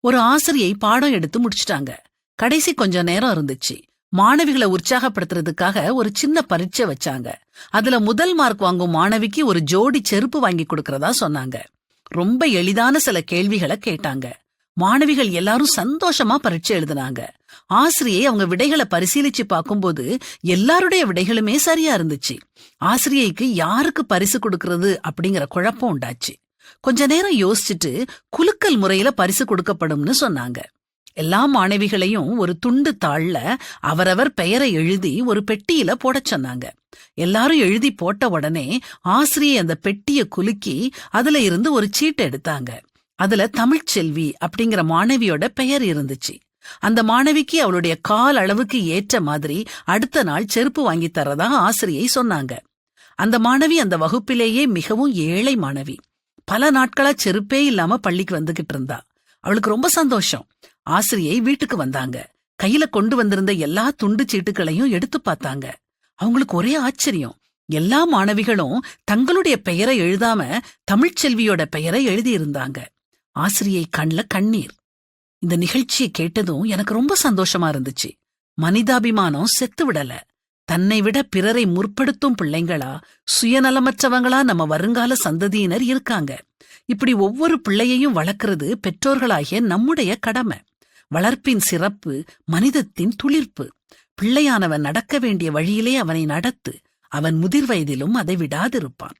ஒரு ஆசிரியை பாடம் எடுத்து முடிச்சிட்டாங்க. கடைசி கொஞ்ச நேரம் இருந்துச்சு. மாணவிகளை உற்சாகப்படுத்துறதுக்காக ஒரு சின்ன பரீட்சை வச்சாங்க. அதுல முதல் மார்க் வாங்கும் மாணவிக்கு ஒரு ஜோடி செருப்பு வாங்கி கொடுக்கறதா சொன்னாங்க. ரொம்ப எளிதான சில கேள்விகளை கேட்டாங்க. மாணவிகள் எல்லாரும் சந்தோஷமா பரீட்சை எழுதினாங்க. ஆசிரியை அவங்க விடைகளை பரிசீலிச்சு பார்க்கும்போது எல்லாருடைய விடைகளுமே சரியா இருந்துச்சு. ஆசிரியைக்கு யாருக்கு பரிசு கொடுக்கறது அப்படிங்கிற குழப்பம் உண்டாச்சு. கொஞ்ச நேரம் யோசிச்சுட்டு குலுக்கல் முறையில பரிசு கொடுக்கப்படும்னு சொன்னாங்க. எல்லா மாணவிகளையும் ஒரு துண்டு தாள்ல அவரவர் பெயரை எழுதி ஒரு பெட்டியில போடச் சொன்னாங்க. எல்லாரும் எழுதி போட்ட உடனே ஆசிரியை அந்த பெட்டிய குலுக்கி அதுல இருந்து ஒரு சீட்டு எடுத்தாங்க. அதுல தமிழ்ச்செல்வி அப்படிங்கிற மாணவியோட பெயர் இருந்துச்சு. அந்த மாணவிக்கு அவளுடைய கால் அளவுக்கு ஏற்ற மாதிரி அடுத்த நாள் செருப்பு வாங்கி தரதா ஆசிரியை சொன்னாங்க. அந்த மாணவி அந்த வகுப்பிலேயே மிகவும் ஏழை மாணவி. பல நாட்களா செருப்பே இல்லாம பள்ளிக்கு வந்துகிட்டு இருந்தா. அவளுக்கு ரொம்ப சந்தோஷம். ஆசிரியை வீட்டுக்கு வந்தாங்க. கையில கொண்டு வந்திருந்த எல்லா துண்டு சீட்டுகளையும் எடுத்து பார்த்தாங்க. அவங்களுக்கு ஒரே ஆச்சரியம். எல்லா மாணவிகளும் தங்களுடைய பெயரை எழுதாம தமிழ்ச்செல்வியோட பெயரை எழுதியிருந்தாங்க. ஆசிரியை கண்ல கண்ணீர். இந்த நிகழ்ச்சியை கேட்டதும் எனக்கு ரொம்ப சந்தோஷமா இருந்துச்சு. மனிதாபிமானம் செத்து விடல. தன்னை விட பிறரை முற்படுத்தும் பிள்ளைங்களா சுயநலமற்றவங்களா நம்ம வருங்கால சந்ததியினர் இருக்காங்க. இப்படி ஒவ்வொரு பிள்ளையையும் வளர்க்கறது பெற்றோர்களாகிய நம்முடைய கடமை. வளர்ப்பின் சிறப்பு மனிதத்தின் துளிர்ப்பு. பிள்ளையானவன் நடக்க வேண்டிய வழியிலே அவனை நடத்து அவன் முதிர் வயதிலும் அதை விடாதிருப்பான்.